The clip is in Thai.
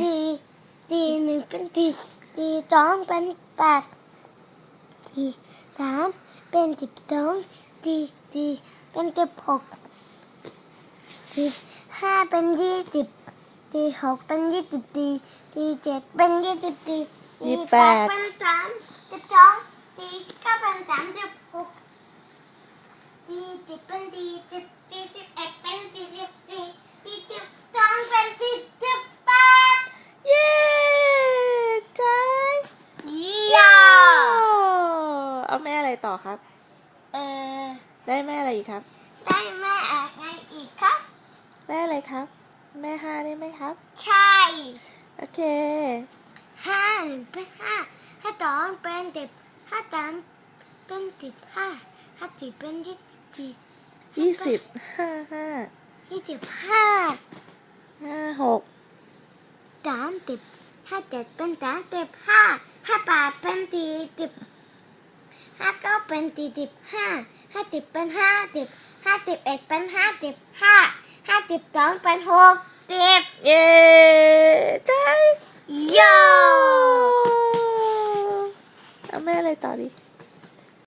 สี่สี่หนึ่งเป็นสี่สี่สองเป็นแปดสี่สามเป็นสิบสองสี่สี่เป็นสิบหกสี่ห้าเป็นยี่สิบสี่หกเป็นยี่สิบสี่สี่เจ็ดเป็นยี่สิบสี่ยี่สิบแปดเป็นสามสิบสองสี่เก้าเป็นสามสิบหกสี่สิบเป็นสี่สิบสี่สิบเอ็ดเป็นสี่สิบสี่สี่สิบสองเป็นสี่สิบแปด เย้จ้า ยา เอาแม่อะไรต่อครับ เออ ได้แม่อะไรอีกครับ ได้แม่อะไรอีกครับ ได้อะไรครับ แม่ห้าได้ไหมครับ ใช่ โอเคห้าหนึ่งเป็นห้าห้าสองเป็นสิบห้าสามเป็นสิบห้าห้าสี่เป็นยี่สิบสี่ยี่สิบห้าห้ายี่สิบห้าห้าหกสามสิบห้าเจ็ดเป็นสามสิบห้าห้าแปดเป็นสี่สิบห้า เป็นสี่สิบห้าห้าสิบเป็นห้าสิบห้าสิบเอ็ดเป็นห้าสิบห้าห้าสิบสองเป็นหกสิบเย้ใช่โยเอาแม่อะไรต่อดี